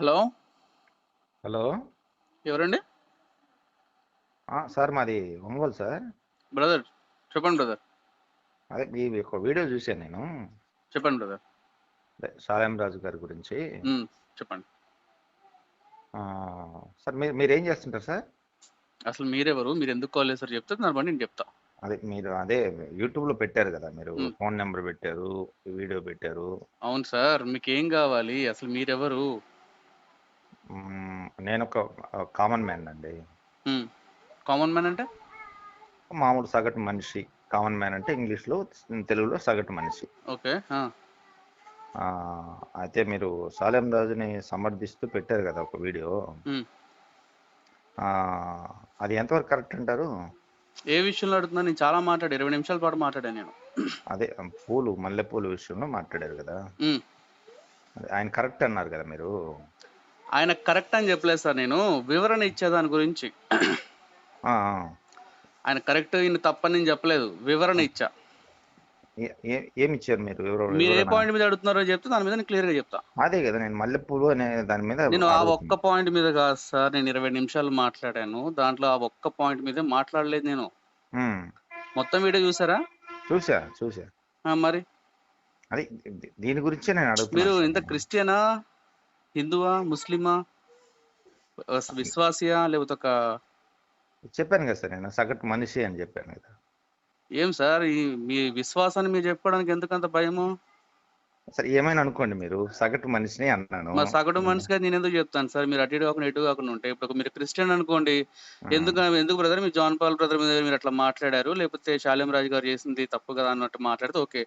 Hello hello ఎవరండి? Sir మాది Ongole sir. Brother చెప్పండి బ్రదర్. అదే మీ ఒక వీడియో చూశాను నేను. చెప్పండి బ్రదర్. అదే సాయం రాజు గారి గురించి. చెప్పండి. సార్ మీరు మీరు ఏం చేస్తుంటారు సార్? అసలు మీరెవరు? మీరు ఎందుకు కాల్ చేస్తారు చెప్తే బట్టి నేను చెప్తా. అదే మీరు అదే యూట్యూబ్లో పెట్టారు కదా మీరు. ఫోన్ నెంబర్ పెట్టారు వీడియో పెట్టారు. అవును సార్ మీకు ఏం కావాలి? అసలు మీరెవరు? నేను ఒక కామన్ మ్యాన్ అండి. కామన్ మ్యాన్ అంటే? మామూలు సగటు మనిషి. కామన్ మ్యాన్ అంటే ఇంగ్లీష్లో తెలుగులో సగటు మనిషి. ఓకే అయితే మీరు సాలెం రాజుని సమర్థిస్తూ పెట్టారు కదా ఒక వీడియో. అది ఎంతవరకు కరెక్ట్ అంటారు? ఏ విషయంలో అడుగుతున్నా నేను చాలా మాట్లాడు ఇరవై నిమిషాల పాటు మాట్లాడాను నేను. అదే పూలు మల్లెపూలు విషయంలో మాట్లాడారు కదా. ఆయన కరెక్ట్ అన్నారు కదా మీరు. ఆయన కరెక్ట్ అని చెప్పలేదు సార్ నేను. వివరణ ఇచ్చే దాని గురించి. ఆయన కరెక్ట్ ఈయన తప్పని నేను చెప్పలేదు. వివరణ ఇచ్చా. ఏమి ఇచ్చారు మీరు మీరు ఏ? పాయింట్ మీద అడుగుతున్నారో చెప్తే దాని మీద నేను క్లియర్గా చెప్తా. అదే కదా నేను మల్లెపూలు అనే దాని మీద నేను ఆ అడుగుతున్నా. ఒక్క పాయింట్ మీద కాదు సార్ నేను ఇరవై నిమిషాలు మాట్లాడాను. దాంట్లో ఆ ఒక్క పాయింట్ మీద మాట్లాడలేదు నేను. మొత్తం వీడియో చూసారా? చూసా చూసా. ఆ, మరి? అది దీని గురించే నేను మీరు అడుగుతున్నాను ఇంత క్రిస్టియనా? హిందువా ముస్లిమా విశ్వాసియా లేకపోతే ఒక చెప్పాను కదా సార్ నేను సగటు మనిషి అని చెప్పాను కదా. ఏం సార్ ఈ మీ విశ్వాసాన్ని మీరు చెప్పడానికి ఎందుకంత భయము? సరే ఏమైనా అనుకోండి మీరు సగటు మనిషిని అన్నాను. మా సగటు మనిషిగా నేను ఎందుకు చెప్తాను సార్? మీరు అటు ఇటు కాకుండా ఎటు కాకుండా ఉంటే ఇప్పుడు మీరు క్రిస్టియన్ అనుకోండి ఎందుకు ఎందుకు బ్రదర్ మీరు జాన్ పాల్ బ్రదర్ మీద మీరు అట్లా మాట్లాడారు? లేకపోతే శాలేం రాజు గారు చేసింది తప్పు కదా అన్నట్టు మాట్లాడితే ఓకే.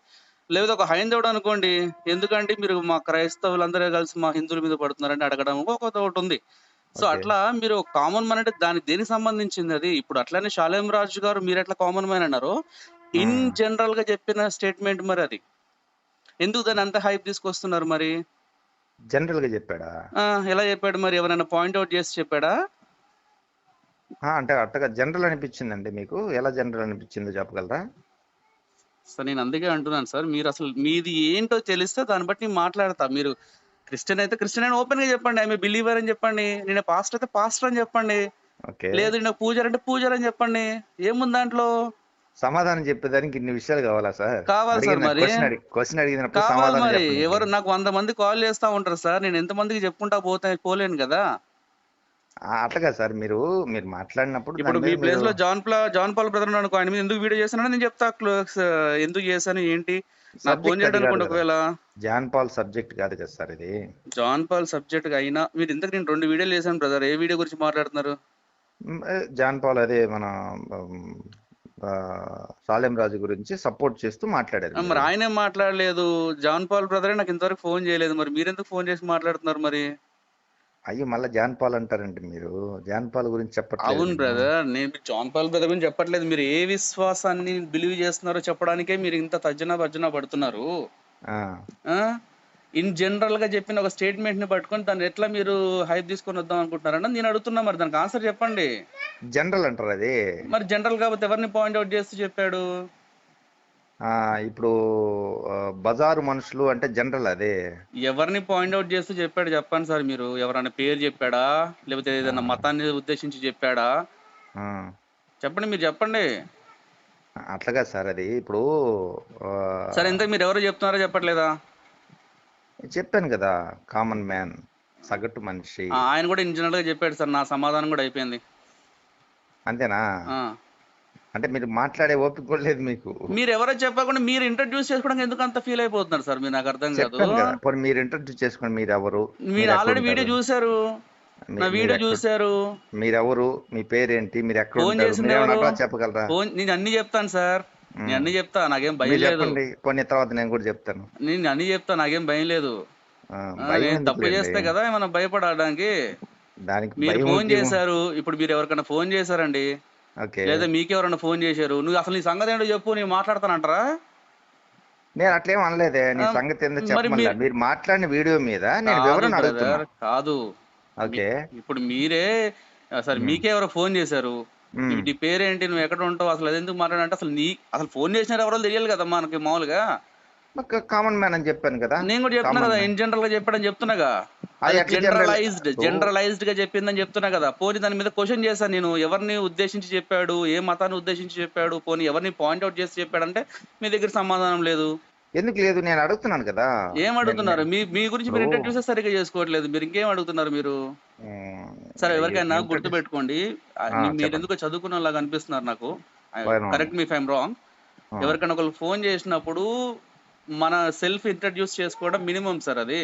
లేకపోతే ఒక హైందవుడు అనుకోండి. ఎందుకంటే మీరు మా క్రైస్తవులందరూ కలిసి మా హిందువుల మీద పడుతున్నారని అడగడం ఒక ఒకటి ఉంది. సో. అట్లా మీరు కామన్ మ్యాన్ అంటే దాని దేనికి సంబంధించింది అది? ఇప్పుడు అట్లానే శాలేం రాజు గారు మీరు ఎట్లా కామన్ మ్యాన్ అన్నారు? ఇన్. జనరల్గా చెప్పిన స్టేట్మెంట్ మరి అది. ఎందుకు దాన్ని అంత హైప్ తీసుకొస్తున్నారు మరి? జనరల్గా చెప్పాడా ఎలా చెప్పాడు మరి? ఎవరైనా పాయింట్ అవుట్ చేసి చెప్పాడా? అంటే అట్టగా జనరల్ అనిపించిందండి మీకు. ఎలా జనరల్ అనిపించిందో చెప్పగలరా? సార్ నేను అందుకే అంటున్నాను సార్ మీరు అసలు మీది ఏంటో తెలిస్తే దాన్ని బట్టి నేను మాట్లాడతా. మీరు క్రిస్టియన్ అయితే క్రిస్టియన్ అని ఓపెన్గా చెప్పండి ఐఎమ్ బిలీవర్ అని చెప్పండి నేను పాస్టర్ అయితే పాస్టర్ అని చెప్పండి లేదు నేను పూజారి అంటే పూజారి అని చెప్పండి ఏముంది దాంట్లో? సమాధానం చెప్పేదానికి ఇన్ని విషయాలు కావాలా సార్? కావాలి సార్ మరి. క్వశ్చన్ అడిగినప్పుడు కావాలి సమాధానం మరి. ఎవరు నాకు వంద మంది కాల్ చేస్తా ఉంటారు సార్ నేను ఎంత మందికి చెప్పుకుంటా పోతే పోలేను కదా? ఆ, అట్టగా సార్. మీరు మీరు మాట్లాడినప్పుడు ఇప్పుడు మీ ప్లేస్లో జాన్ ప్లా జాన్ పాల్ బ్రదర్ అనుకో ఆయన మీద ఎందుకు వీడియో చేశానో నేను చెప్తా ఎందుకు చేశాను ఏంటి? నా Subject ఫోన్ చేయడానికి కాదు కదా. ఒకవేళ జాన్ పాల్ సబ్జెక్ట్ కాదు కదా సార్ ఇది. జాన్ పాల్ సబ్జెక్ట్ అయినా మీరు ఇంతకు నేను రెండు వీడియోలు చేశాను బ్రదర్ ఏ వీడియో గురించి మాట్లాడుతున్నారు? జాన్ పాల్ అదే మన సాలెం రాజు గురించి సపోర్ట్ చేస్తూ మాట్లాడారు మీరు. ఆయనే మాట్లాడలేదు? జాన్ పాల్ బ్రదరే నాకు ఇంతవరకు ఫోన్ చేయలేదు. మరి మీరెందుకు ఫోన్ చేసి మాట్లాడుతున్నారు మరి? అయ్యో మళ్ళీ జాన్ పాల్ అంటారండి మీరు. జాన్ పాల్ గురించి చెప్పట్లేదు అవును. బ్రదర్ నేను జాన్ పాల్ బ్రదర్ గురించి చెప్పట్లేదు. మీరు ఏ విశ్వాసాన్ని బిలీవ్ చేస్తున్నారో చెప్పడానికే మీరు ఇంత తర్జన భర్జన పడుతున్నారు. ఆ, ఇన్ జనరల్గా చెప్పిన ఒక స్టేట్మెంట్ని పట్టుకొని దాన్ని ఎట్లా మీరు హైప్ తీసుకొని వద్దాం అనుకుంటున్నారన్న నేను అడుగుతున్నా మరి. దానికి ఆన్సర్ చెప్పండి. జనరల్ అంటారు అది. మరి జనరల్ కాబట్టి ఎవరిని పాయింట్ అవుట్ చేస్తూ చెప్పాడు? ఇప్పుడు బజారు మనుషులు అంటే జనరల్ అదే. ఎవరిని పాయింట్ అవుట్ చేస్తూ చెప్పాడు చెప్పండి సార్ మీరు. ఎవరైనా పేరు చెప్పాడా? లేకపోతే ఏదైనా మతాన్ని ఉద్దేశించి చెప్పాడా? చెప్పండి మీరు చెప్పండి. అట్లాగా సార్ అది. ఇప్పుడు సరే ఇంతకు మీరు ఎవరు చెప్తున్నారో చెప్పట్లేదా? చెప్పాను కదా కామన్ మ్యాన్ సగటు మనిషి. ఆయన కూడా ఇన్ జనరల్గా చెప్పాడు సార్. నా సమాధానం కూడా అయిపోయింది. అంతేనా. అంటే మీరు మాట్లాడే ఓపిక కూడా లేదు మీకు. మీరు ఎవరో చెప్పకుండా మీరు ఇంట్రడ్యూస్ చేసుకోవడానికి ఎందుకు అంత ఫీల్ అయిపోతున్నారు సార్? మీరు నాకు అర్థం కాదు. మీరు ఇంట్రడ్యూస్ చేసుకోండి మీరు ఎవరు మీరు ఆల్రెడీ వీడియో మీ- నా వీడియో చూశారు. మీరెవరు? మీ పేరేంటి? మీరు ఎక్కడ ఫోన్ చేసింది చెప్పగలరా? ఫోన్ నేను అన్ని చెప్తాను సార్. నేను అన్ని చెప్తా నాకేం భయం లేదు. కొన్ని తర్వాత నేను కూడా చెప్తాను. నేను అన్ని చెప్తా నాకేం భయం లేదు. తప్పు? చేస్తే కదా ఏమైనా భయపడడానికి? దానికి మీరు ఫోన్. చేశారు ఇప్పుడు మీరు ఎవరికైనా ఫోన్ చేశారండి. లేదా మీకెవరైనా ఫోన్ చేశారు? నువ్వు అసలు నీ సంగతి ఏంటో చెప్పు నేను మాట్లాడతానంటారా? నేను అట్లేం అనలేదే. నీ సంగతి ఏందో మరి మాట్లాడిన వీడియో మీద నేను వివరణ అడుగుతున్నా. కాదు. ఓకే. ఇప్పుడు మీరే సరే మీకే ఎవరో ఫోన్ చేశారు. నీ పేరేంటి? నువ్వు ఎక్కడ ఉంటావు? అసలు అది ఎందుకు మాట్లాడంటే అసలు నీ అసలు ఫోన్ చేసినారు ఎవరో తెలియాలి కదా మనకి మామూలుగా. కామన్ మ్యాన్ అని చెప్పాను కదా. నేను కూడా చెప్తున్నా కదా. ఇన్ జనరల్గా చెప్పాడని చెప్తున్నాగా జనరలైజ్డ్. జనరలైజ్డ్గా చెప్పిందని చెప్తున్నా కదా. పోనీ దాని మీద క్వశ్చన్ చేశాను నేను. ఎవరిని ఉద్దేశించి చెప్పాడు? ఏ మతాన్ని ఉద్దేశించి చెప్పాడు? పోనీ ఎవరిని పాయింట్ అవుట్ చేసి చెప్పాడంటే మీ దగ్గర సమాధానం లేదు. ఎందుకు లేదు? నేను అడుగుతున్నాను కదా. ఏం అడుగుతున్నారు? మీ మీ గురించి మీరు ఓ. ఇంట్రడ్యూస్ సరిగ్గా చేసుకోవట్లేదు. మీరు ఇంకేం అడుగుతున్నారు మీరు? సరే ఎవరికైనా గుర్తు పెట్టుకోండి. మీరు చెప్పండి. ఎందుకో చదువుకున్న లాగా అనిపిస్తున్నారు నాకు? కరెక్ట్ మీ ఫైమ్ రాంగ్ ఎవరికైనా ఒకళ్ళు ఫోన్ చేసినప్పుడు మన సెల్ఫ్ ఇంట్రడ్యూస్ చేసుకోవడం మినిమం సార్ అది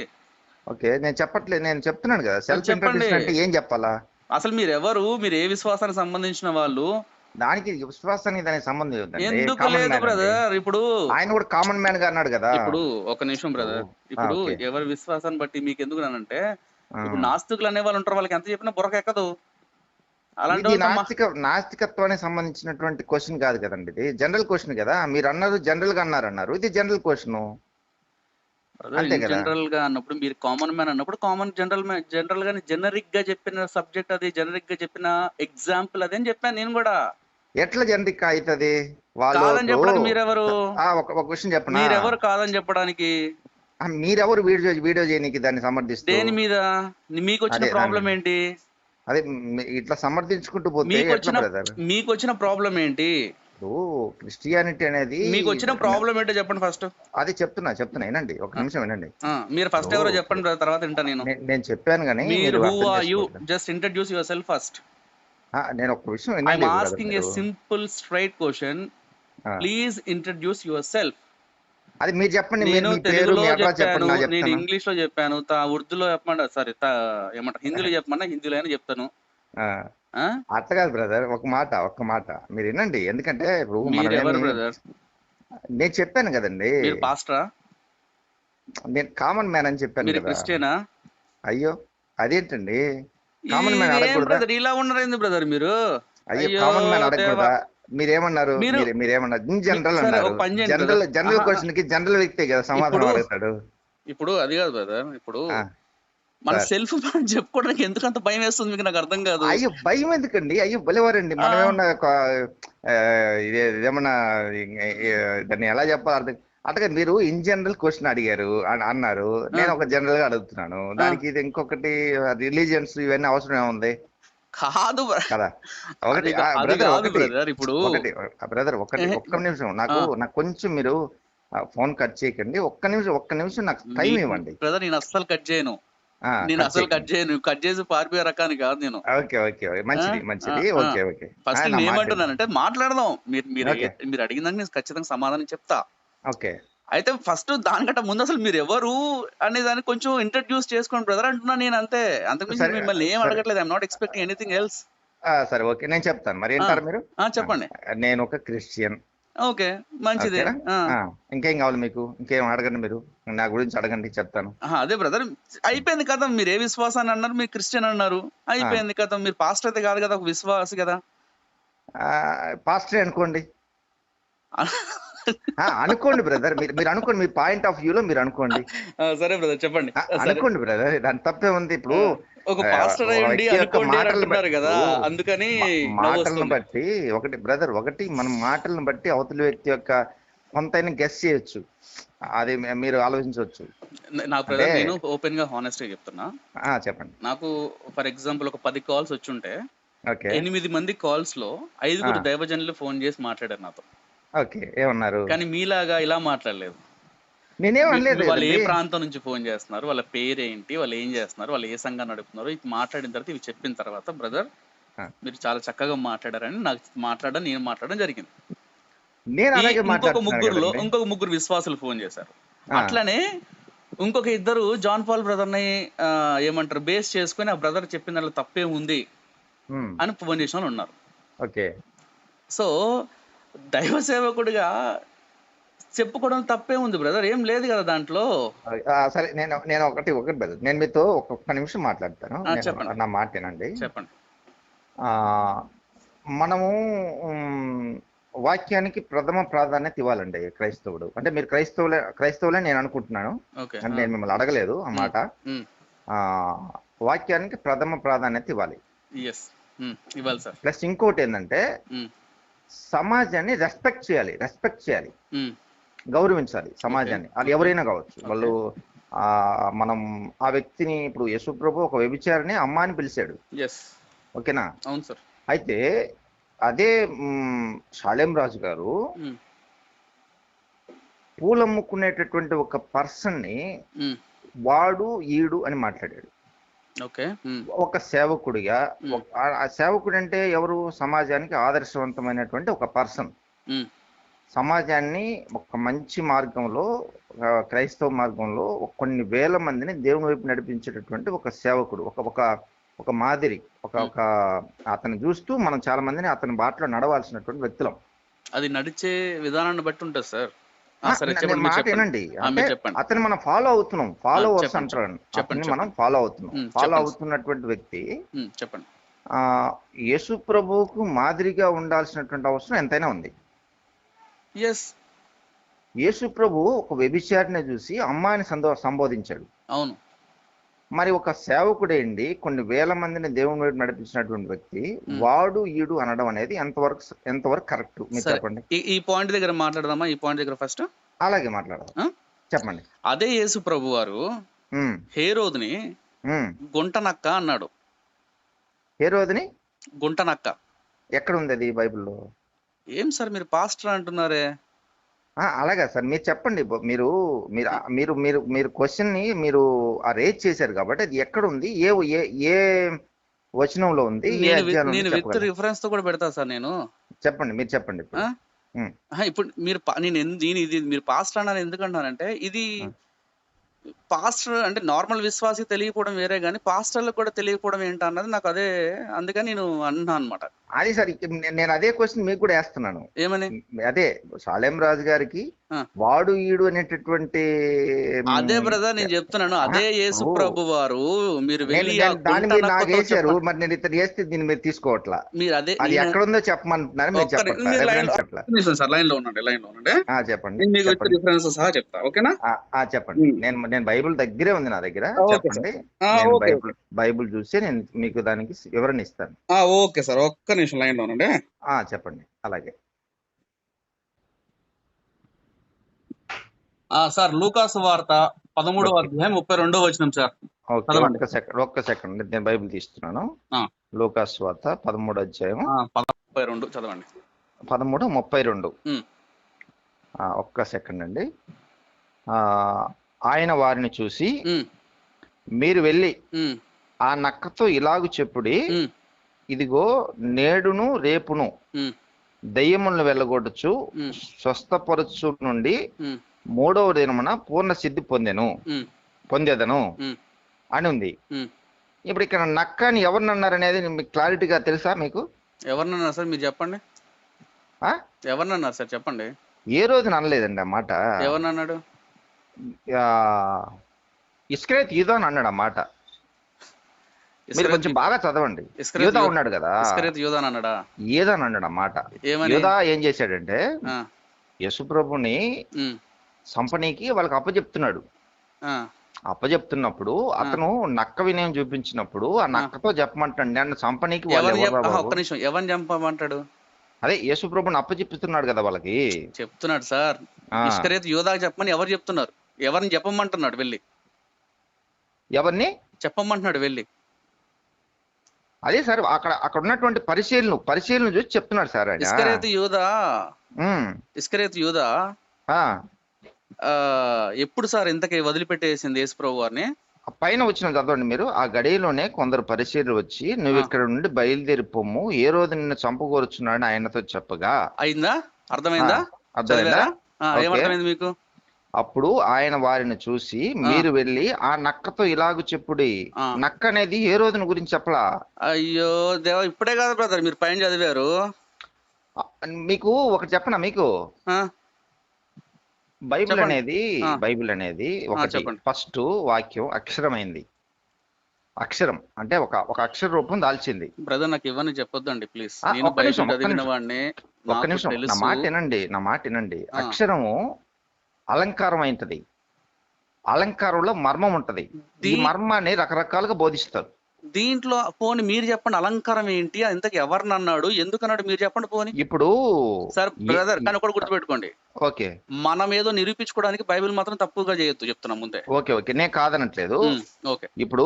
ఓకే నేను చెప్పట్లేదు నేను చెప్తున్నాను కదా సెల్ఫ్. ఇంట్రడ్యూషన్ అంటే ఏం చెప్పాలా అసలు మీరు ఎవరు మీరు ఏ విశ్వాసానికి సంబంధించిన వాళ్ళు దానికి విశ్వాసానికి దానికి సంబంధం. ఎందుకు లేదు. బ్రదర్ ఇప్పుడు ఆయన కూడా కామన్ మ్యాన్గా అన్నాడు కదా ఇప్పుడు ఒక నిమిషం బ్రదర్ ఇప్పుడు. ఎవరి విశ్వాసాన్ని బట్టి మీకు ఎందుకు అంటే. ఇప్పుడు నాస్తికులు అనే వాళ్ళు ఉంటారు వాళ్ళకి ఎంత చెప్పినా బుర్రకు ఎక్కదు అలాంటి నాస్తిక నాస్తికత్వానికి సంబంధించినటువంటి క్వశ్చన్ కాదు కదండి ఇది. జనరల్ క్వశ్చన్ కదా. మీరు అన్నారు జనరల్గా అన్నారు అన్నారు ఇది జనరల్ క్వశ్చన్. జనరల్గా అన్నప్పుడు మీరు కామన్ మ్యాన్ అన్నప్పుడు కామన్ జనరల్ జనరల్గా జనరిక్గా చెప్పిన సబ్జెక్ట్ అది జనరిక్గా చెప్పిన ఎగ్జాంపుల్ అదే అని చెప్పాను నేను కూడా. ఎట్లా జనరిక్ అవుతుంది కాదని చెప్పడానికి మీరెవరు? ఒక క్వశ్చన్ చెప్పనా? మీరెవరు కాదని చెప్పడానికి? మీరెవరు వీడియో వీడియో చేయడానికి దాన్ని సమర్థిస్తూ? దేని మీద? మీకు వచ్చిన ప్రాబ్లం ఏంటి? అదే ఇట్లా సమర్థించుకుంటూ పోతే మీకు వచ్చిన ప్రాబ్లం ఏంటి? క్రిస్టియానిటీ అనేది మీకు వచ్చిన ప్రాబ్లం ఏంటో చెప్పండి ఫస్ట్ అది చెప్తున్నా చెప్తున్నా వినండి ఒక నిమిషం వినండి. మీరు ఫస్ట్ ఎవరో చెప్పండి తర్వాత వింటా నేను. నేను చెప్పాను కానీ మీరు who are you. Just introduce yourself first ఆ, నేను ఒక విషయం వినండి brother asking a. Simple straight question please introduce yourself అది మీరు చెప్పండి నేను తెలుగులో చెప్పాను చెప్పండి నేను ఇంగ్లీష్లో చెప్పాను తా ఉర్దూలో చెప్పమంట సారీ ఏమంటారు హిందీలో చెప్పమన్నా హిందీలో అయినా చెప్తాను? అట్లా కాదు బ్రదర్ ఒక మాట ఒక్క మాట. మీరు వినండి ఎందుకంటే ఇప్పుడు నేను చెప్పాను కదండి. పాస్టరా? నేను కామన్ మ్యాన్ అని చెప్పాను క్రిస్టియనా? అయ్యో అదేంటండి? కామన్ మ్యాన్ అడగకూడదా? ఇలా ఉన్నారు బ్రదర్ మీరు? అయ్యో కామన్ మ్యాన్ అడగకూడదా. మీరేమన్నారు? మీరు- మీరు- మీరేమన్నారు జనరల్ అన్నారు. జనరల్. జనరల్. క్వశ్చన్కి జనరల్ వ్యక్తే కదా సమాధానం అడుగుతాడు ఇప్పుడు అది కాదు బ్రదర్ ఇప్పుడు మన. సెల్ఫ్ మనం చెప్పుకోవడానికి ఎందుకు అంత భయం వేస్తుంది మీకు? నాకు అర్థం కాదు. అయ్యో భయం ఎందుకండి? అయ్యో బలివారండి మనం. ఏమన్నా ఇదే ఈ- దాన్ని ఎలా చెప్పాలి? అర్థం అట్టగా మీరు ఇన్ జనరల్ క్వశ్చన్ అడిగారు అని అన్నారు. నేను ఒక జనరల్గా అడుగుతున్నాను దానికి ఇది ఇంకొకటి రిలీజియన్స్ ఇవన్నీ అవసరం ఏముంది? కాదు ఒకటి బ్రదర్ ఇప్పుడు. బ్రదర్ ఒకటి ఒక్క నిమిషం నాకు నాకు కొంచెం మీరు ఫోన్ కట్ చేయకండి. ఒక్క నిమిషం ఒక్క నిమిషం నాకు టైం ఇవ్వండి. బ్రదర్ నేను అస్సలు కట్ చేయను. నేను అసలు. కట్ చేయను. కట్ చేసి పారిపోయే రకాన్ని కాదు నేను. Okay okay. మంచిది మంచిది. Okay okay. ఫస్ట్ నేను మాట ఏమంటున్నానంటే మాట్లాడదాం. మీరు మీరు మీరు అడిగిన దానికి నేను ఖచ్చితంగా సమాధానం చెప్తా. ఓకే. అయితే ఫస్ట్ దానికంటే ముందు అసలు మీరు ఎవరు అనే దాన్ని కొంచెం ఇంట్రడ్యూస్ చేసుకోండి బ్రదర్ అంటున్నా నేను అంతే. అంతకుమించి సరే, మిమ్మల్ని ఏం. అడగట్లేదు I'm not expecting anything else సరే ఓకే నేను చెప్తాను. మరి వింటారు మీరు? చెప్పండి. నేను ఒక క్రిస్టియన్. ఓకే మంచిదే. ఇంకేం కావాలి మీకు? ఇంకేం అడగండి మీరు? నా గురించి అడగండి చెప్తాను. అదే బ్రదర్ అయిపోయింది కదా మీరు ఏ విశ్వాసాన్ని అన్నారు మీరు క్రిస్టియన్ అన్నారు. అయిపోయింది కదా మీరు పాస్టర్ అయితే కాదు కదా ఒక విశ్వాసి కదా. పాస్టర్ అనుకోండి. అనుకోండి బ్రదర్ మీరు మీరు అనుకోండి మీ పాయింట్ ఆఫ్ వ్యూలో మీరు అనుకోండి. సరే బ్రదర్ చెప్పండి. అనుకోండి బ్రదర్ దాని తప్పే ఉంది ఇప్పుడు. ఒక పాస్టర్ అయి ఒక ఉండి వ్యక్తి యొక్క అనుకోండి కదా బట్టి- అందుకని మాటలను. బట్టి ఒకటి బ్రదర్ ఒకటి మనం మాటలను బట్టి అవతలి వ్యక్తి యొక్క కొంతైనా గెస్ చేయొచ్చు. అది మీరు ఆలోచించవచ్చు. నా బ్రదర్ అంటే- నేను ఓపెన్గా హానెస్ట్గా చెప్తున్నా. ఆ, చెప్పండి. నాకు ఫర్ ఎగ్జాంపుల్ ఒక పది కాల్స్ వచ్చుంటే ఓకే. ఎనిమిది మంది కాల్స్లో ఐదుగురు. దైవజనులు ఫోన్ చేసి మాట్లాడారు నాతో. ఓకే ఏమన్నారు కానీ మీలాగా ఇలా మాట్లాడలేదు నేనేం అనలేదు వాళ్ళు ఏ. ప్రాంతం నుంచి ఫోన్ చేస్తున్నారు వాళ్ళ పేరేంటి వాళ్ళు ఏం చేస్తున్నారు వాళ్ళు ఏ సంఘం నడుపుతున్నారు ఇది మాట్లాడిన తర్వాత ఇవి చెప్పిన తర్వాత బ్రదర్. మీరు చాలా చక్కగా మాట్లాడారని నాకు మాట్లాడడం నేను మాట్లాడడం జరిగింది నేను అలాగే ఇంకొక ముగ్గురులో. ఇంకొక ముగ్గురు విశ్వాసులు ఫోన్ చేశారు. అట్లనే ఇంకొక ఇద్దరు జాన్ పాల్ బ్రదర్ని ఏమంటారు బేస్ చేసుకుని ఆ బ్రదర్ చెప్పిన దాంట్లో తప్పే ఉంది అని ఫోన్ చేసిన వాళ్ళు ఉన్నారు ఓకే సో దైవ సేవకుడిగా చెప్పుకోవడం తప్పే ఉంది బ్రదర్. ఏం లేదు కదా దాంట్లో. సరే నేను నేను ఒకటి ఒకటి బ్రదర్. నేను మీతో ఒక ఒక్క నిమిషం మాట్లాడతాను. చెప్పండి. నా మాట వినండి. చెప్పండి. ఆ, మనము వాక్యానికి ప్రథమ ప్రాధాన్యత ఇవ్వాలండి క్రైస్తవుడు. అంటే మీరు క్రైస్తవులే క్రైస్తవులే నేను అనుకుంటున్నాను. అంటే నేను మిమ్మల్ని అడగలేదు ఆ మాట. ఆ, వాక్యానికి ప్రథమ ప్రాధాన్యత ఇవ్వాలి. ఎస్ ఇవ్వాలి సార్ ప్లస్ ఇంకోటి ఏంటంటే సమాజాన్ని రెస్పెక్ట్ చేయాలి రెస్పెక్ట్ చేయాలి. గౌరవించాలి సమాజాన్ని. అది ఎవరైనా కావచ్చు. వాళ్ళు ఆ మనం ఆ వ్యక్తిని ఇప్పుడు యశుప్రభు ఒక వ్యభిచారిని అమ్మ అని పిలిచాడు. ఓకేనా? అవును సార్. అయితే అదే షాలేం రాజు గారు పూలమ్ముకునేటటువంటి ఒక పర్సన్ని వాడు ఈడు అని మాట్లాడాడు. ఒక సేవకుడిగా ఆ- సేవకుడు అంటే ఎవరు? సమాజానికి ఆదర్శవంతమైనటువంటి ఒక పర్సన్. సమాజాన్ని ఒక మంచి మార్గంలో క్రైస్తవ మార్గంలో కొన్ని వేల మందిని దేవుని వైపు నడిపించేటటువంటి ఒక సేవకుడు ఒక ఒక ఒక మాదిరి ఒక. ఒక అతను చూస్తూ మనం చాలా మందిని అతని బాటలో నడవాల్సినటువంటి వ్యక్తులం. అది నడిచే విధానాన్ని బట్టి ఉంటుంది సార్. మాట వినండి. అంటే అతన్ని మనం ఫాలో అవుతున్నాం. ఫాలోవర్స్ అంటారు చెప్పండి, మనం ఫాలో అవుతున్నాం. ఫాలో. అవుతున్నటువంటి వ్యక్తి చెప్పండి. ఆ యేసు ప్రభువుకు మాదిరిగా ఉండాల్సినటువంటి అవసరం ఎంతైనా ఉంది. ఎస్ యేసు ప్రభు ఒక వ్యభిచారిని చూసి అమ్మాయిని సంబోధించాడు. అవును. మరి ఒక సేవకుడేండి కొన్ని వేల మందిని దేవుని వైపు నడిపించినటువంటి వ్యక్తి. వాడు ఈడు అనడం అనేది ఎంతవరకు ఎంతవరకు కరెక్ట్? మీరు. చెప్పండి. ఈ పాయింట్ దగ్గర మాట్లాడదామా? ఈ పాయింట్ దగ్గర ఫస్ట్? అలాగే మాట్లాడదాం? చెప్పండి. అదే యేసు ప్రభు వారు హేరోదుని ఉమ్. గుంట నక్క అన్నాడు. ఏ రోజుని గుంట నక్క ఎక్కడ ఉంది అది బైబిల్లో? ఏం సార్ మీరు పాస్టర్ అంటున్నారే? అలాగా సార్. మీరు చెప్పండి. మీరు మీరు మీరు మీరు మీరు క్వశ్చన్ని మీరు ఆ రేజ్ చేశారు కాబట్టి అది ఎక్కడ ఉంది? ఏ ఏ ఏ వచనంలో ఉంది? నేను విత్? రిఫరెన్స్తో కూడా పెడతా సార్ నేను. చెప్పండి. మీరు చెప్పండి ఇప్పుడు. మీరు నేను నేను ఇది మీరు పాస్టర్ అన్నారు ఎందుకు అంటున్నానంటే ఇది. పాస్టర్ అంటే నార్మల్ విశ్వాసి తెలియకపోవడం వేరే కానీ పాస్టర్లకు కూడా తెలియకపోవడం ఏంట అన్నది నాకు అదే అందుకని నేను అన్నా అనమాట అది సార్ నేను అదే క్వశ్చన్ మీకు కూడా వేస్తున్నాను. ఏమని? అదే సాలెం రాజు గారికి. వాడు ఈడు అనేటటువంటి అదే బ్రదర్ నేను చెప్తున్నాను. అదే యేసు. ప్రభు వారు మీరు గుంట మీరు నాకు చెప్పండి. మరి నేను ఇతను చేస్తే దీన్ని మీరు తీసుకోవట్లా? మీరు అదే అది ఎక్కడ ఉందో చెప్పమంటున్నారు మీరు మీరు లైన్- సార్లో ఉండండి లైన్లో ఉండండి చెప్పండి మీకు చెప్పండి. రిఫరెన్స్ సహా చెప్తా ఓకేనా? చెప్పండి. నేను నేను బైబిల్ దగ్గరే ఉంది నా దగ్గర చెప్పండి. బైబిల్ బైబిల్ చూసి నేను మీకు దానికి వివరణ ఇస్తాను. ఓకే సార్ ఒక్క నిమిషం లైన్లో ఉండండి ఆ చెప్పండి. అలాగే. ఆ సార్ లూకాసు వార్త పదమూడవ. అధ్యాయం ముప్పై రెండో వచనం సార్. ఓకే చదవండి. ఒక్క సెకండ్ ఒక్క సెకండ్. నేను బైబిల్ తీస్తున్నాను. ఆ. లూకాస్ వార్త పదమూడు అధ్యాయం ముప్పై రెండు చదవండి. పదమూడు ముప్పై రెండు. ఒక్క సెకండ్ అండి. ఆ, ఆయన వారిని చూసి మీరు వెళ్ళి ఆ నక్కతో ఇలాగు చెప్పుడి ఇదిగో నేడును రేపును దయ్యములను వెళ్ళగొట్టచ్చు స్వస్థపరచు నుండి మూడవ దినమున పూర్ణ సిద్ధి పొందెను. పొందేదను. అని ఉంది. ఇప్పుడు ఇక్కడ నక్క అని ఎవరిని అన్నారనేది మీకు క్లారిటీగా తెలుసా మీకు? ఎవరినన్నారు సార్? మీరు చెప్పండి? ఎవరినన్నారు సార్? చెప్పండి. ఏ రోజున అనలేదండి ఆ మాట. ఎవరినన్నాడు? ఇస్క్రేత్ యూదా అని అన్నాడు ఆ మాట. మీరు కొంచెం బాగా చదవండి. ఇస్కరేత్ యూదా యూ- ఉన్నాడు కదా. యూదాన్ అన్నాడా? ఏదా అని అన్నాడు ఆ మాట ఏమని? యూదా ఏం చేశాడంటే యశుప్రభుని సంపనీకి వాళ్ళకి అప్పచెప్తున్నాడు అప్పచెప్తున్నప్పుడు అతను నక్క వినయం చూపించినప్పుడు ఆ నక్కతో చెప్పమంటాడు నేను సంపనీకి వాళ్ళు ఎవరిని ఎవర్రా చెప్ప- ఆహా, బాబు? ఒక్క నిమిషం. ఎవరిని చంపమంటాడు? అదే యేసుప్రభుని అప్పచెప్తున్నాడు కదా వాళ్ళకి. చెప్తున్నాడు సార్. ఇస్కరేత్ యూదాకి చెప్పమని ఎవరు చెప్తున్నారు? ఎవరిని చెప్పమంటున్నాడు వెళ్ళి? ఎవరిని? చెప్పమంటున్నాడు వెళ్ళి. అదే సార్ అక్కడ అక్కడ ఉన్నటువంటి పరిశీలన పరిశీలన చూసి చెప్తున్నాడు సార్ ఆయన. ఇస్కరేత్ యూదా? ఇస్కరేత్ యూదా? ఎప్పుడు సార్ ఇంతకీ వదిలిపెట్టేసింది యేసుప్రభు వారిని ఆ పైన వచ్చిన చదవండి మీరు. ఆ గడియలోనే కొందరు పరిశీలన వచ్చి నువ్వు. ఇక్కడ నుండి బయలుదేరి పొమ్ము. ఏ రోజు నిన్ను చంపకూరుచున్నాడని ఆయనతో చెప్పగా. అయిందా? అర్థమైందా? అర్థమైందా. ఏమర్థమైంది మీకు? అప్పుడు ఆయన వారిని చూసి మీరు వెళ్ళి ఆ నక్కతో ఇలాగు చెప్పుడి. నక్క అనేది ఏ రోజున గురించి చెప్పలా? అయ్యో దేవా ఇప్పుడే కాదు బ్రదర్ మీరు పైన చదివారు. మీకు ఒకటి చెప్పనా మీకు? బైబిల్. అనేది. బైబిల్ అనేది ఒకటి. చెప్పండి. ఫస్ట్ వాక్యం అక్షరమైంది. అక్షరం అంటే ఒక ఒక అక్షర రూపం దాల్చింది. బ్రదర్ నాకు ఇవ్వని చెప్పొద్దండి ప్లీజ్. నేను ఒక్క నిమిషం, బైబిల్ ఒక్క చదివిన నిమిషం. వాడిని ఒక్క నాకు నిమిషం. నా మాట వినండి నా మాట వినండి. అక్షరము అలంకారం అయింటది అలంకారంలో మర్మం ఉంటది ఈ మర్మాన్ని రకరకాలుగా బోధిస్తారు. దీంట్లో పోని మీరు చెప్పండి అలంకారం ఏంటి? ఇంతకు ఎవరిని అన్నాడు? ఎందుకు అన్నాడు మీరు చెప్పండి పోని? ఇప్పుడు సార్ బ్రదర్ కానీ ఒకటి గుర్తుపెట్టుకోండి. ఓకే. మనం ఏదో నిరూపించుకోవడానికి బైబిల్ మాత్రం తప్పుగా చేయొద్దు చెప్తున్నా ముందే. Okay okay. నేను కాదనట్లేదు. ఓకే. ఇప్పుడు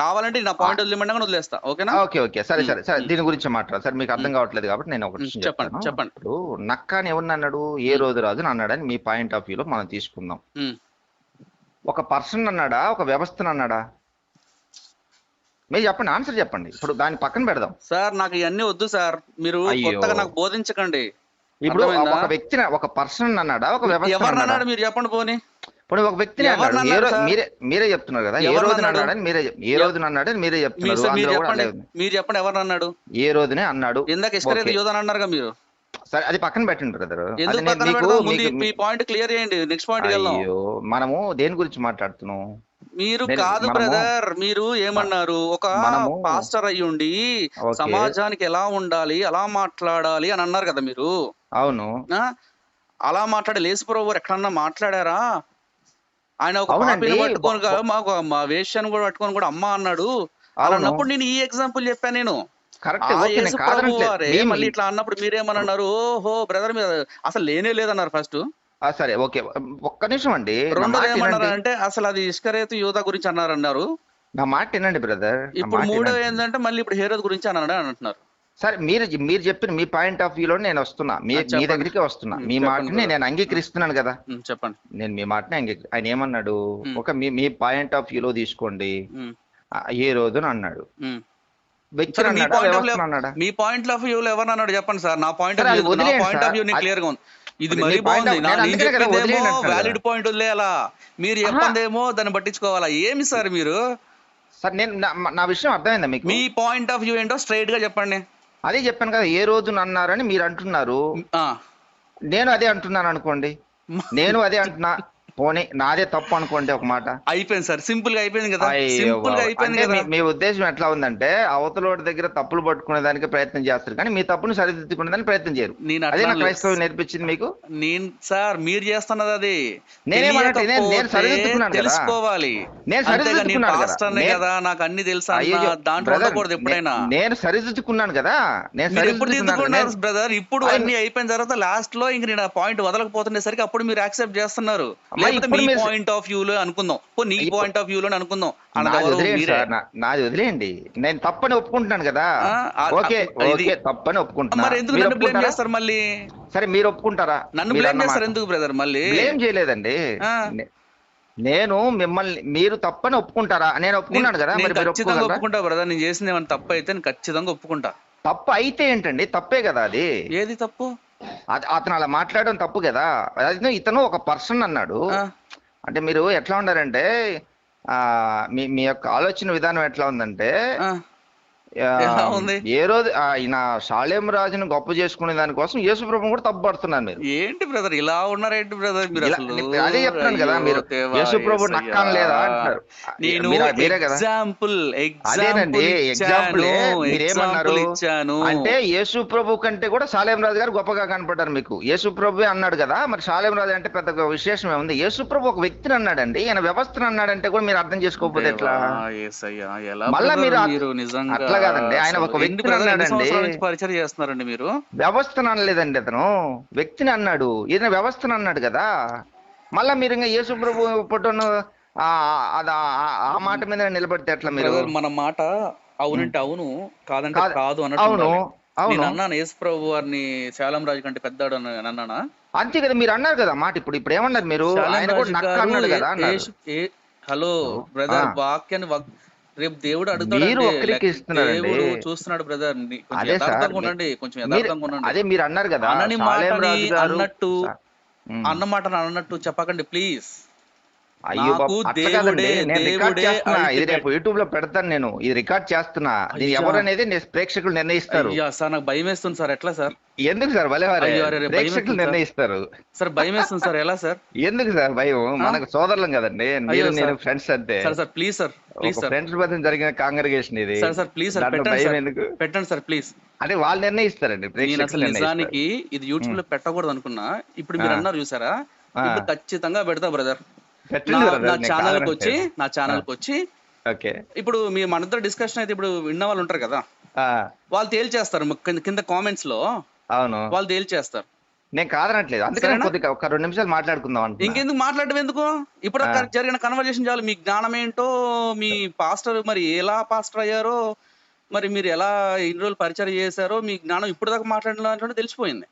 కావాలంటే నా పాయింట్ వదిలేమంటే వదిలేస్తా. ఓకేనా? Okay okay. సరే సరే సరే. దీని గురించి మాట్లాడు. సరే మీకు అర్థం కావట్లేదు కాబట్టి నేను ఒకటి చెప్పండి. చెప్పండి. ఇప్పుడు నక్కాని ఎవరిని అన్నాడు? ఏ రోజు రాజు అన్నాడని మీ పాయింట్ ఆఫ్ వ్యూలో మనం తీసుకుందాం. ఒక పర్సన్ అన్నాడా? ఒక వ్యవస్థను అన్నాడా? మీరు చెప్పండి ఆన్సర్ చెప్పండి. ఇప్పుడు దాన్ని పక్కన పెడదాం. సార్ నాకు ఇవన్నీ వద్దు సార్. మీరు. కొత్తగా నాకు బోధించకండి. ఇప్పుడు? ఒక వ్యక్తిని ఒక పర్సన్ అన్నాడా? ఒక వ్యవస్థ ఎవరిని అన్నాడా? అన్నాడు మీరు చెప్పండి పోని. ఇప్పుడు ఒక వ్యక్తిని అన్నాడు? మీరే మీరే చెప్తున్నారు కదా. ఏ రోజున అన్నాడు? అన్నాడని మీరే ఏ రోజున అన్నాడని మీరే మీరు చెప్తున్నారు. మీరు చెప్పండి. ఎవరిని అన్నాడు? ఏ రోజునే అన్నాడు. ఇందాక ఓకే. యోధన్ అన్నారుగా మీరు. సరే అది పక్కన పెట్టండి బ్రదర్. ఈ పాయింట్ క్లియర్ చేయండి. నెక్స్ట్ పాయింట్ అయ్యో మనము దేని గురించి మాట్లాడుతున్నాం? మీరు కాదు బ్రదర్. మీరు ఏమన్నారు? ఒక పాస్టర్ అయ్యుండి ఓకే. సమాజానికి ఎలా ఉండాలి ఎలా మాట్లాడాలి అని అన్నారు కదా మీరు. అవును? అలా మాట్లాడే గారు ఎక్కడన్నా మాట్లాడారా? ఆయన ఒక. పాపిని పట్టుకొని మాకు మా వేష్యాన్ని కూడా పట్టుకొని కూడా అమ్మ అన్నాడు. అలా. అన్నప్పుడు నేను ఈ ఎగ్జాంపుల్ చెప్పాను నేను. మళ్ళీ ఇట్లా అన్నప్పుడు మీరేమన్నారు ఓహో బ్రదర్ మీరు అసలు లేనే లేదన్నారు ఫస్ట్ సరే ఓకే. ఒక్క నిమిషం అండి. రెండోది ఏమన్నారు. అంటే అసలు అది ఇష్కరేతు యూత గురించి అన్నారు అన్నారు నా మాట వినండి బ్రదర్ ఇప్పుడు మూడో ఏంటంటే మళ్ళీ ఇప్పుడు హేరోద్ గురించి అన్నాడు అని అంటున్నారు. సరే మీరు మీరు చెప్పిన మీ పాయింట్ ఆఫ్ వ్యూలో నేను వస్తున్నా. మీ మీ. దగ్గరికి వస్తున్నా. మీ మాటని. నేను అంగీకరిస్తున్నాను కదా. చెప్పండి. నేను మీ మాటని అంగీకరి ఆయన ఏమన్నాడు. ఒక మీ మీ పాయింట్ ఆఫ్ వ్యూలో తీసుకోండి. ఏ రోజున అన్నాడు. మీ పాయింట్ ఆఫ్ వ్యూ ఎవరు అన్నాడు? చెప్పండి సార్. నా పాయింట్ ఆఫ్ వ్యూ నా పాయింట్ ఆఫ్. వ్యూ క్లియర్గా ఉంది. ఇది మరీ బాగుంది. నేను చెప్పిందేమో వ్యాలిడ్ పాయింట్ వదిలేయాలా? మీరు చెప్పిందేమో దాన్ని పట్టించుకోవాలా? ఏమి సార్ మీరు? సార్ నేను నా- నా విషయం అర్థమైందా మీకు? మీ పాయింట్ ఆఫ్ వ్యూ ఏంటో స్ట్రైట్గా చెప్పండి. అదే చెప్పాను కదా ఏ రోజున అన్నారని మీరు అంటున్నారు. నేను అదే అంటున్నాను అనుకోండి. నేను అదే అంటున్నా. పోనీ నాదే తప్పు అనుకోండి ఒక మాట. అయిపోయింది సార్. సింపుల్గా అయిపోయింది కదా. సింపుల్గా. అయిపోయింది కదా. మీ- ఉద్దేశం ఎట్లా ఉందంటే అవతలోడి దగ్గర తప్పులు పట్టుకునే దానికి ప్రయత్నం చేస్తారు కానీ మీ తప్పును సరిదిద్దుకునే దానికి ప్రయత్నం చేయరు. నేను అదే నా క్రైస్తవం నేర్పించింది మీకు? నేను సార్ మీరు చేస్తున్నది అది. నేను- సరిదిద్దుకున్నాను. తెలుసుకోవాలి. నేను సరిదిద్దుకున్నాను కదా. నాకు అన్ని తెలుసా దాంట్లో ఉండకూడదు ఎప్పుడైనా. నేను సరిదిద్దుకున్నాను కదా. నేను ఎప్పుడు బ్రదర్ ఇప్పుడు అన్ని అయిపోయిన తర్వాత లాస్ట్లో ఇంక నేను ఆ పాయింట్ వదలకపోతుండేసరికి అప్పుడు మీరు యాక్సెప్ట్ చేస్తున్నారు. లేకపోతే మీ పాయింట్ ఆఫ్ వ్యూ లో అనుకుందాం. పో నీ పాయింట్ ఆఫ్ వ్యూ లో అనుకుందాం. నాది? వదిలేయండి నేను తప్పని ఒప్పుకుంటున్నాను కదా. ఓకే ఓకే తప్పని ఒప్పుకుంటున్నా. మరి ఎందుకు నన్ను బ్లేమ్? చేస్తారు మళ్ళీ? సరే మీరు ఒప్పుకుంటారా? నన్ను బ్లేమ్ చేస్తారు. ఎందుకు బ్రదర్ మళ్ళీ? బ్లేమ్ చేయలేదండి. నేను మిమ్మల్ని మీరు తప్పని ఒప్పుకుంటారా? నేను ఒప్పుకున్నాను కదా మరి ఖచ్చితంగా ఒప్పుకుంటా బ్రదర్ నేను చేసింది ఏమైనా తప్పు అయితే నేను ఖచ్చితంగా ఒప్పుకుంటా. తప్పు అయితే ఏంటండి? తప్పే కదా అది. ఏది తప్పు? అతను అలా మాట్లాడడం తప్పు కదా. అది ఇతను ఒక పర్సన్ అన్నాడు. అంటే మీరు ఎట్లా ఉన్నారంటే ఆ మీ మీ యొక్క ఆలోచన విధానం ఎట్లా ఉందంటే? ఏ రోజు ఆయన షాలేం రాజును గొప్ప చేసుకునే దానికోసం యేసు ప్రభు కూడా తప్పు పడుతున్నారు మీరు. ఏంటి బ్రదర్? ఇలా ఉన్నారేంటి బ్రదర్ మీరు అదే చెప్తున్నాను కదా మీరు దేవా, యేసు ప్రభు యేసయ్యా. నక్కం లేదా అంటున్నారు. నేను ఎగ్జాంపుల్ అదేనండి ఎగ్జాంపుల్ మీరేమన్నారు? అంటే యేసు ప్రభు కంటే కూడా సాలేం రాజు గారు గొప్పగా కనపడ్డారు మీకు. యేసు ప్రభు అన్నాడు కదా మరి సాలేం రాజు అంటే పెద్ద విశేషం ఏముంది? యేసు ప్రభు ఒక వ్యక్తిని అన్నాడండి ఈయన వ్యవస్థను అన్నాడంటే కూడా మీరు అర్థం చేసుకోకపోతే ఎట్లా? మళ్ళా మీరు అట్లా కాదండి, ఆయన ఒక వ్యక్తిని అన్నాడండి. పరిచయం చేస్తున్నారండి మీరు? వ్యవస్థను అనలేదండి అతను. వ్యక్తిని అన్నాడు. ఈయన వ్యవస్థను అన్నాడు కదా. మళ్ళా మీరు ఇంకా యేసు ప్రభు ఫోటోను ఆ మాట మీద నిలబడితే ఎట్లా మీరు? మన మాట అవునంటే అవును కాదంటే కాదు. అన్నట్టు అవును. అవును. నేను అన్నాను యేసు ప్రభు వారిని శాలం రాజు కంటే పెద్దాడు అని అన్నానా? అంతే కదా మీరు అన్నారు కదా మాట ఇప్పుడు. ఇప్పుడు ఏమన్నారు మీరు? ఆయన కూడా నక్క అన్నాడు కదా హలో బ్రదర్. వాక్యాన్ని వక్- రేపు దేవుడు అడుగుతాడు చూస్తున్నాడు బ్రదర్. అదే ఉండండి కొంచెం మీరు యథార్థంగా ఉండండి. అదే మీరు అన్నారు కదా అన్నట్టు. అన్నమాట అన్నట్టు చెప్పకండి ప్లీజ్. అయ్యో నేను రికార్డ్ దేవుడే చేస్తున్నా. ఇది. రేపు యూట్యూబ్లో పెడతాను నేను. ఇది రికార్డ్ చేస్తున్నా. దీని అయ్యా. ఎవరు అనేది నే- ప్రేక్షకులు నిర్ణయిస్తారు. సార్ నాకు భయం వేస్తుంది సార్. ఎట్లా సార్? ఎందుకు సార్? భలే ప్రేక్షకులు. నిర్ణయిస్తారు. సార్ భయం వేస్తుంది సార్. ఎలా సార్? ఎందుకు సార్ భయం? మనకు సోదరులం కదండి. మీరు నేను. ఫ్రెండ్స్ అంతే. Sir sir please sir please sir. Friends మధ్య జరిగిన కాంగ్రిగేషన్ ఇది. సార్ సార్ ప్లీజ్ సార్ భయం ఎందుకు? పెట్టండి సార్ ప్లీజ్ అంటే వాళ్ళు నిర్ణయిస్తారండి నేను ప్రేక్షకులు నిజానికి ఇది యూట్యూబ్లో పెట్టకూడదు అనుకున్నా ఇప్పుడు మీరు. అన్నారు చూసారా. ఇప్పుడు ఖచ్చితంగా పెడతా బ్రదర్ నా ఛానల్కి వచ్చి. నా ఛానల్కి వచ్చి ఓకే. ఇప్పుడు మీ మన ఇద్దరు డిస్కషన్ అయితే ఇప్పుడు విన్న వాళ్ళు ఉంటారు కదా వాళ్ళు తేల్చేస్తారు కింద- కామెంట్స్లో. అవును. వాళ్ళు తేల్చేస్తారు. నేను కాదనట్లేదు. అందుకని? కొద్దిగా ఒక రెండు నిమిషాలు మాట్లాడుకుందాం అంటున్నా. ఇంకెందుకు మాట్లాడడం ఎందుకు? ఇప్పుడు. జరిగిన కన్వర్జేషన్ చాలు. మీ జ్ఞానం ఏంటో మీ పాస్టర్ మరి ఎలా పాస్టర్ అయ్యారో మరి మీరు ఎలా ఇన్ని రోజులు పరిచయం చేశారో మీ జ్ఞానం ఇప్పుడు దాకా మాట్లాడిన తెలిసిపోయింది.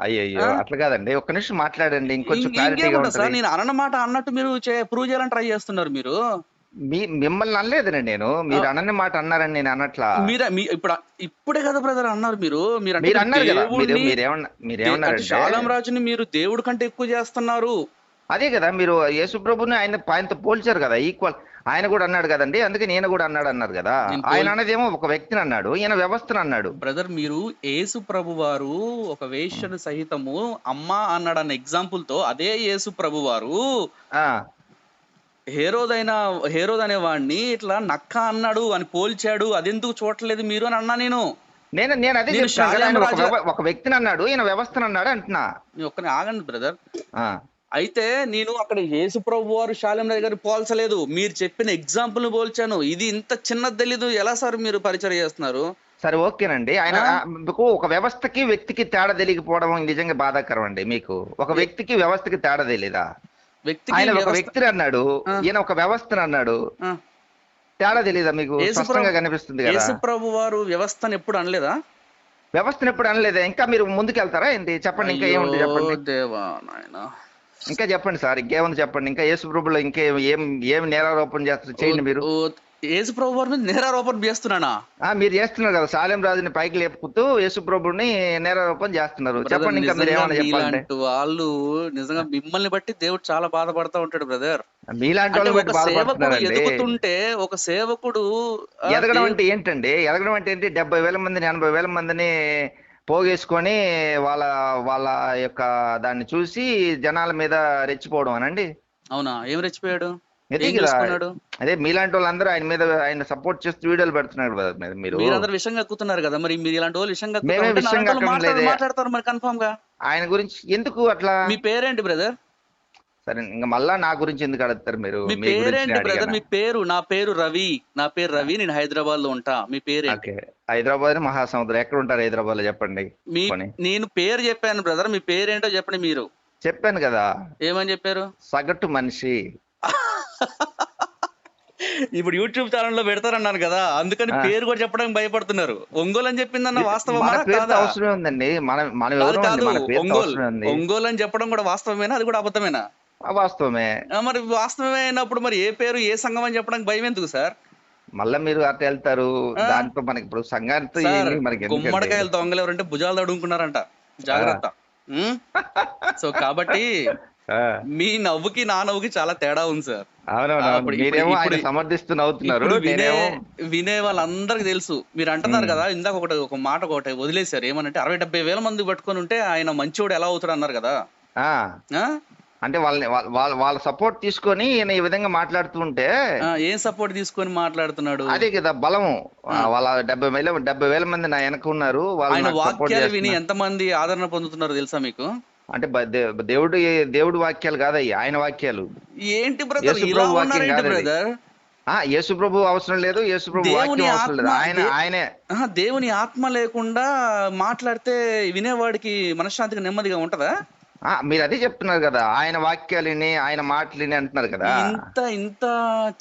అయ్యయ్యో ఆ? అట్లా కాదండి. ఒక్క నిమిషం మాట్లాడండి ఇంకొంచెం ఇంక- క్లారిటీగా ఇంకేముంటుంది సార్ ఉంటుంది. నేను అన్న మాట అన్నట్టు మీరు ప్రూవ్ చేయాలని ట్రై చేస్తున్నారు మీరు. మీ మిమ్మల్ని అనలేదండి నేను. మీరు అనని మాట అన్నారని నేను అనట్లా. మీరు మీ- ఇప్పుడు ఇప్పుడే కదా బ్రదర్ అన్నారు మీరు. మీరు అంటే మీరు అన్నారు కదా మీరు దేవుడిని- మీరేమన్నా అంటే మీరేమన్నారంటే శాలం రాజుని మీరు దేవుడి కంటే ఎక్కువ చేస్తున్నారు. అదే కదా మీరు యేసుప్రభుని ఆయన ఆయనతో పోల్చారు కదా ఈక్వల్ ఆయన కూడా అన్నాడు కదండి అందుకే నేను కూడా అన్నాడు అన్నారు కదా. ఆయన అనేది ఏమో ఒక వ్యక్తిని అన్నాడు ఈయన వ్యవస్థను అన్నాడు. బ్రదర్ మీరు యేసు ప్రభు వారు ఒక వేష్యను సహితము అమ్మ అన్నాడు అన్న ఎగ్జాంపుల్తో అదే యేసు ప్రభు వారు హేరోదైన హేరోద్ అనే వాడిని ఇట్లా నక్క అన్నాడు అని పోల్చాడు అదెందుకు చూడట్లేదు మీరు అని అన్నా నేను. నేను నేను అదే ఒక వ్యక్తిని అన్నాడు ఈయన వ్యవస్థను అన్నాడు అంటున్నా. నేను ఒక్కని ఆగండి బ్రదర్. అయితే నేను అక్కడ యేసు ప్రభు వారు శాలం గారు పోల్చలేదు. మీరు చెప్పిన ఎగ్జాంపుల్ పోల్చాను. ఇది ఇంత చిన్నది తెలీదు. ఎలా సార్ మీరు పరిచయం చేస్తున్నారు? సరే ఓకేనండి. ఆయన మీకు ఒక వ్యవస్థకి వ్యక్తికి తేడా తెలియకపోవడం నిజంగా బాధాకరం అండి మీకు. ఒక వ్యక్తికి వ్యవస్థకి తేడా తెలీదా? వ్యక్తికి ఆయన ఒక వ్యక్తిని అన్నాడు. ఈయన ఒక వ్యవస్థను అన్నాడు. తేడా తెలీదా మీకు? స్పష్టంగా కనిపిస్తుంది కదా. యేసు ప్రభు వారు వ్యవస్థను ఎప్పుడు అనలేదా? వ్యవస్థను ఎప్పుడు అనలేదా? ఇంకా మీరు ముందుకు వెళ్తారా ఏంటి? చెప్పండి ఇంకా ఏముంది? చెప్పండి. దేవా నాయనా. ఇంకా చెప్పండి సార్ ఇంకేముంది చెప్పండి. ఇంకా యేసు ప్రభులో ఇంకే ఏం ఏం నేరారోపణ చేస్తారు చేయండి మీరు. యేసు ప్రభు వారి మీద నేరారోపణ చేస్తున్నానా? మీరు చేస్తున్నారు కదా సాలెం రాజుని పైకి లేపుతూ యేసు ప్రభుని నేరారోపణ చేస్తున్నారు. చెప్పండి ఇంకా మీరు చెప్పాలంటే. మీలాంటి వాళ్ళు నిజంగా మిమ్మల్ని బట్టి దేవుడు చాలా బాధపడతా ఉంటాడు బ్రదర్. మీలాంటి వాళ్ళు బట్టి బాధపడుతున్నారండి. ఎదుగుతుంటే ఒక సేవకుడు ఎదగడం అంటే ఏంటండి? ఎదగడం అంటే ఏంటి? డెబ్బై వేల మందిని ఎనభై వేల మందిని పోగేసుకొని వాళ్ళ వాళ్ళ యొక్క దాన్ని చూసి జనాల మీద రెచ్చిపోవడం అనండి. అవునా? ఏం రెచ్చిపోయాడు? అదే మీలాంటి వాళ్ళందరూ ఆయన మీద ఆయన సపోర్ట్ చేస్తూ వీడియోలు పెడుతున్నారు కదా మీరు- మీరు. మీరందరూ విషయంగా ఎక్కుతున్నారు కదా మరి మీరు ఇలాంటి వాళ్ళు ఎక్కడం మాట్లాడతారు మరి కన్ఫర్మ్గా. ఆయన గురించి ఎందుకు అట్లా? మీ పేరేంటి బ్రదర్ సరే ఇంకా మళ్ళా నా గురించి ఎందుకు అడుగుతారు మీరు? మీ పేరేంటి బ్రదర్? మీ పేరు నా పేరు రవి. నా పేరు రవి నేను హైదరాబాద్లో ఉంటా. మీ ఓకే. హైదరాబాద్ మహాసముద్రం. ఎక్కడ ఉంటారు హైదరాబాద్లో చెప్పండి. మీ. నేను పేరు చెప్పాను బ్రదర్ మీ పేరేంటో చెప్పండి మీరు. చెప్పాను కదా. ఏమని చెప్పారు? సగటు మనిషి. ఇప్పుడు యూట్యూబ్ ఛానల్లో పెడతారన్నాను కదా. అందుకని. పేరు కూడా చెప్పడానికి భయపడుతున్నారు. ఒంగోలు అని చెప్పిందన్న వాస్తవమా మన పేరుతో కాదా? అవసరమే ఉందండి. మన మన ఒంగోలు అని చెప్పడం కూడా వాస్తవమేనా? అది కూడా అబద్ధమేనా? వాస్తవమే. మరి వాస్తవమే అయినప్పుడు మరి ఏ పేరు ఏ సంఘం అని చెప్పడానికి భయం ఎందుకు సార్? మళ్ళా మీరు అట్ట వెళ్తారు. దాంతో మనకి ఇప్పుడు సంఘాలతో మనకి? గుమ్మడికాయలు దొంగలు ఎవరంటే భుజాలు తడుముకున్నారంట. జాగ్రత్త? సో కాబట్టి మీ నవ్వుకి నా నవ్వుకి చాలా తేడా ఉంది సార్. అవునవును సమర్థిస్తూ నవ్వుతున్నారు వినే వినే వాళ్ళందరికి తెలుసు. మీరు అంటున్నారు. కదా ఇందాక ఒకటి ఒక మాట ఒకటి వదిలేశారు. ఏమనంటే అరవై డెబ్బై వేల మంది పట్టుకొని ఉంటే ఆయన మంచివాడు ఎలా అవుతాడు అన్నారు కదా? అంటే వాళ్ళని వాళ్ళ వాళ్ళ- సపోర్ట్ తీసుకొని ఈయన ఈ విధంగా మాట్లాడుతూ ఉంటే ఆ, ఏం సపోర్ట్ తీసుకొని మాట్లాడుతున్నాడు? అదే కదా బలము. వాళ్ళ డెబ్బై వేల డెబ్బై వేల మంది నా వెనక ఉన్నారు వాళ్ళు ఆయన వాక్యాలు విని ఎంతమంది ఆదరణ పొందుతున్నారో తెలుసా మీకు? అంటే దేవుడు దేవుడు వాక్యాలు కాదయ్యి ఆయన వాక్యాలు. ఏంటి బ్రదర్ యేసు ఇలా ప్రభు ఉన్నారేంటి. బ్రదర్ యేసు అవసరం లేదు యేసు ప్రభు వాక్యం అవసరం లేదు. ఆయన ఆయనే. దేవుని ఆత్మ లేకుండా మాట్లాడితే వినేవాడికి మనశ్శాంతిగా నెమ్మదిగా ఉంటదా? మీరు అదే చెప్తున్నారు కదా. ఆయన వాక్యాలని ఆయన మాటలని అంటున్నారు కదా. ఇంత ఇంత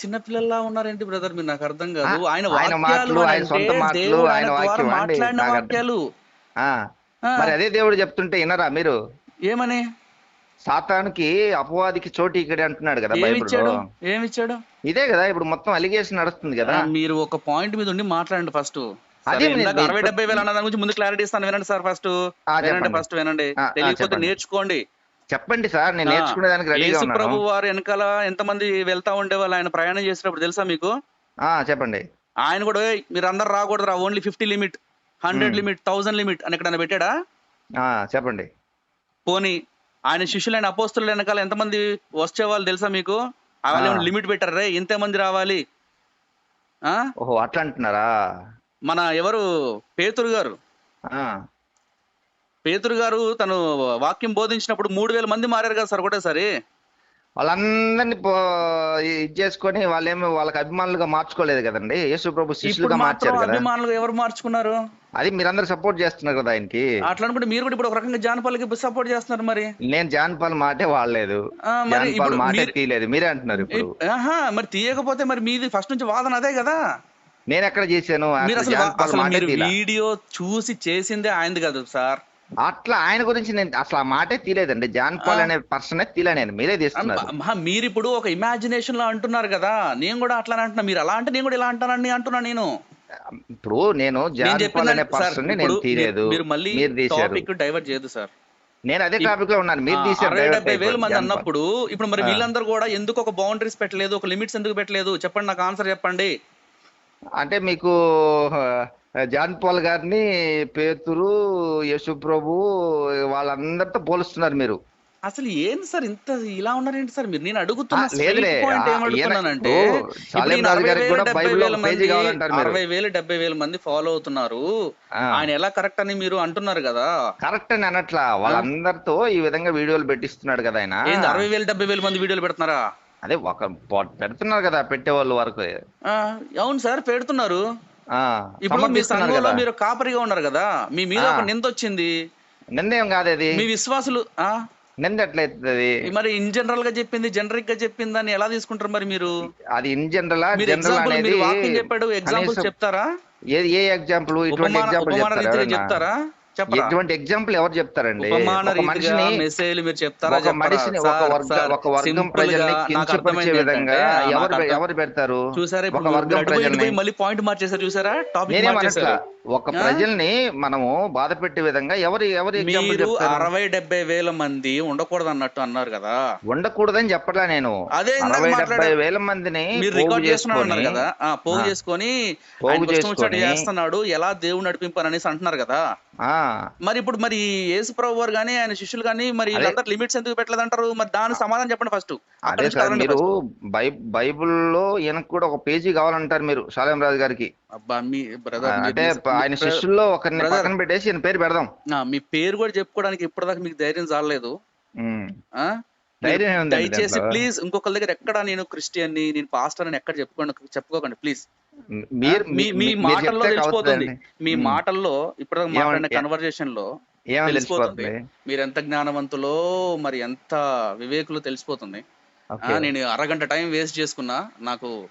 చిన్నపిల్లల్లా ఉన్నారేంటి బ్రదర్? మీరు నాకు అర్థం కాదు. ఆయన ఆయన మాటలు, ఆయన సొంత మాటలు, ఆయన వాక్యం మాట్లాడిన. వాక్యాలు. మరి అదే దేవుడు చెప్తుంటే వినరా మీరు? ఏమని? సాతానికి అపవాదికి చోటు ఇక్కడ అంటున్నాడు కదా ఏమిచ్చాడు బైబిల్లో. ఏమిచ్చాడు ఇదే కదా ఇప్పుడు మొత్తం అలిగేషన్ నడుస్తుంది కదా. మీరు ఒక పాయింట్ మీద ఉండి మాట్లాడండి ఫస్ట్ అదే అరవై డెబ్బై వేలు అన్న దాని గురించి ముందు క్లారిటీ ఇస్తాను. వినండి సార్ ఫస్ట్ వినండి. ఫస్ట్ వినండి. తెలియకపోతే. నేర్చుకోండి. చెప్పండి సార్ నేను నేర్చుకునే దానికి రెడీగా యేసు ఉన్నాను. ప్రభు వారు వెనకాల ఎంతమంది వెళ్తా ఉండేవాళ్ళు? ఆయన ప్రయాణం చేసినప్పుడు తెలుసా మీకు? ఆ, చెప్పండి. ఆయన కూడా "ఏయ్, మీరు అందరు రాకూడదు రా only fifty limit hundred. Limit thousand limit అని ఎక్కడైనా పెట్టాడా? చెప్పండి. పోనీ ఆయన శిష్యులైన అపోస్తుల వెనకాల ఎంతమంది వచ్చేవాళ్ళు తెలుసా మీకు? వాళ్ళు. లిమిట్ పెట్టారు? రే ఇంతమంది రావాలి. ఓహో అట్లా అంటున్నారా? మన ఎవరు? పేతురు గారు. ఆ, పేతురు గారు తను వాక్యం బోధించినప్పుడు మూడు వేల మంది మారారు కదా సార్ ఒకటేసారి వాళ్ళందరినీ ఇది చేసుకొని వాళ్ళేమి వాళ్ళకి అభిమానులుగా మార్చుకోలేదు కదండి. యేసు ప్రభు శిష్యులుగా మార్చారు కదా. అభిమానులు ఎవరు మార్చుకున్నారు? అది మీరందరూ సపోర్ట్ చేస్తున్నారు కదా ఆయనకి. అట్లా అనుకుంటే మీరు కూడా ఇప్పుడు ఒక రకంగా జానపల్లికి సపోర్ట్ చేస్తున్నారు మరి. నేను జాన్ పాల్ మాటే వాడలేదు. ఆ, మరి జాన్ పాల్ ఇప్పుడు మాటే తీయలేదు. మీరే అంటున్నారు ఇప్పుడు. ఆహా మరి తీయకపోతే మరి మీది ఫస్ట్ నుంచి వాదన అదే కదా? నేను ఎక్కడ చేశాను వీడియో చూసి చేసిందే ఆయనది కాదు సార్. అట్లా ఆయన గురించి నేను అసలు ఆ మాటే తీయలేదండి జాన్ పాల్ అనే పర్సన్ తీలే నేను. మీరే తీస్తున్నారు మీరు ఇప్పుడు ఒక ఇమాజినేషన్లో అంటున్నారు కదా. నేను కూడా అట్లానే అంటున్నా. మీరు అలా అంటే నేను కూడా ఇలా అంటానని అంటున్నా నేను. ఇప్పుడు నేను జాన్ పాల్ అనే పర్సన్ నేను తీయలేదు మీరు- మళ్ళీ టాపిక్ డైవర్ట్ చేయదు సార్. నేను అదే టాపిక్లో ఉన్నాను. మీరు divert డెబ్బై వేల మంది. అన్నప్పుడు ఇప్పుడు మరి. వీళ్ళందరూ కూడా ఎందుకు ఒక బౌండరీస్ పెట్టలేదు ఒక లిమిట్స్ ఎందుకు పెట్టలేదు? చెప్పండి నాకు ఆన్సర్ చెప్పండి. అంటే మీకు జాన్ పాల్ గారిని పేతురు యేసు ప్రభు వాళ్ళందరితో పోలుస్తున్నారు మీరు. అసలు ఏంటి సార్ ఇంత ఇలా ఉన్నారేంటి సార్ మీరు? నేను అడుగుతున్నా అరవై వేలు, కూడా డెబ్బై వేల మంది ఫాలో అవుతున్నారు. ఆయన ఎలా కరెక్ట్ అని మీరు అంటున్నారు కదా? కరెక్ట్ అని అనట్లా. వాళ్ళందరితో ఈ విధంగా వీడియోలు పెట్టిస్తున్నాడు కదా ఆయన. ఏంది అరవై వేలు డెబ్బై వేల మంది వీడియోలు పెడుతున్నారా? అదే ఒక పెడుతున్నారు కదా పెట్టేవాళ్ళు వరకు. ఆ, అవును సార్ పెడుతున్నారు. ఇప్పుడు మీ సంఘంలో మీరు కాపరిగా ఉన్నారు కదా మీ మీద. ఒక నింద వచ్చింది. నిందేం కాదు అది మీ విశ్వాసులు ఆ? నింద ఎట్లయితుంది? మరి ఇన్ జనరల్గా చెప్పింది జనరిక్గా చెప్పింది అని ఎలా తీసుకుంటారు మరి మీరు? అది ఇన్ జనరల్ చెప్పాడు ఎగ్జాంపుల్ చెప్తారా? ఏ ఏ ఎగ్జాంపుల్ ఇటువంటి ఎగ్జాంపుల్ చెప్తారా? ఎటువంటి ఎగ్జాంపుల్ ఎవరు చెప్తారండి? మనిషిని మీరు చెప్తారా? మనిషిని ఒక వర్గ ఒక వర్గం ప్రజల్ని కించపరిచే విధంగా ఎవరు ఎవరు పెడతారు? చూసారా ఒక వర్గం ప్రజల్ని మళ్ళీ పాయింట్ మార్చేశారు చూసారా? టాపిక్ ఒక ప్రజల్ని మనము బాధ పెట్టే విధంగా ఎవరు ఎవరు మీరు అరవై డెబ్బై వేల మంది ఉండకూడదు అన్నట్టు అన్నారు కదా. ఉండకూడదని చెప్పట్లా నేను. అదే అరవై డెబ్బై. వేల మందిని మీరు రికార్డ్ చేసుకొని కదా. పోగు. చేసుకొని పోగు చేస్తున్నాడు. ఎలా దేవుడు నడిపింపని అనేసి అంటున్నారు కదా. మరి ఇప్పుడు మరి యేసు ప్రభు వారు కానీ ఆయన శిష్యులు కానీ మరి వీళ్ళందరూ లిమిట్స్ ఎందుకు పెట్టలేదంటారు? మరి దానికి సమాధానం చెప్పండి ఫస్ట్. అదే సార్ మీరు బై బైబిల్లో ఈయనకు కూడా ఒక పేజీ కావాలంటారు మీరు షాలేం రాజు గారికి. అబ్బా మీ బ్రదర్ అంటే ఆయన శిష్యుల్లో ఒకరిని Brother. పక్కన పెట్టేసి ఈయన పేరు పెడదాం. మీ పేరు కూడా చెప్పుకోవడానికి ఇప్పటిదాకా మీకు ధైర్యం చాలలేదు. దయచేసి? ప్లీజ్ ఇంకొకరి దగ్గర ఎక్కడ నేను క్రిస్టియన్ని నేను పాస్టర్ అని ఎక్కడ చెప్పుకోండి చెప్పుకోకండి ప్లీజ్. మీరు మీ మాటల్లో తెలిసిపోతుంది. మీ. మాటల్లో ఇప్పుడు మాట్లాడిన కన్వర్జేషన్లో తెలిసిపోతుంది. మీరు ఎంత జ్ఞానవంతులో మరి ఎంత వివేకులో తెలిసిపోతుంది. నేను అరగంట టైం వేస్ట్ చేసుకున్నా నాకు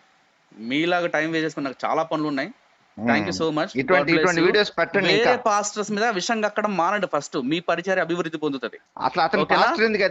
మీలాగా టైం వేస్ట్ చేసుకున్నా నాకు చాలా పనులు ఉన్నాయి. థ్యాంక్ యూ సో మచ్ ఇటువంటి ఇటువంటి వీడియోస్ పెట్టండి వేరే పాస్టర్స్ మీద విషయం కక్కడం మానండి ఫస్ట్ మీ పరిచయం అభివృద్ధి పొందుతుంది. అట్లా అతను? పాస్టర్ ఎందుకు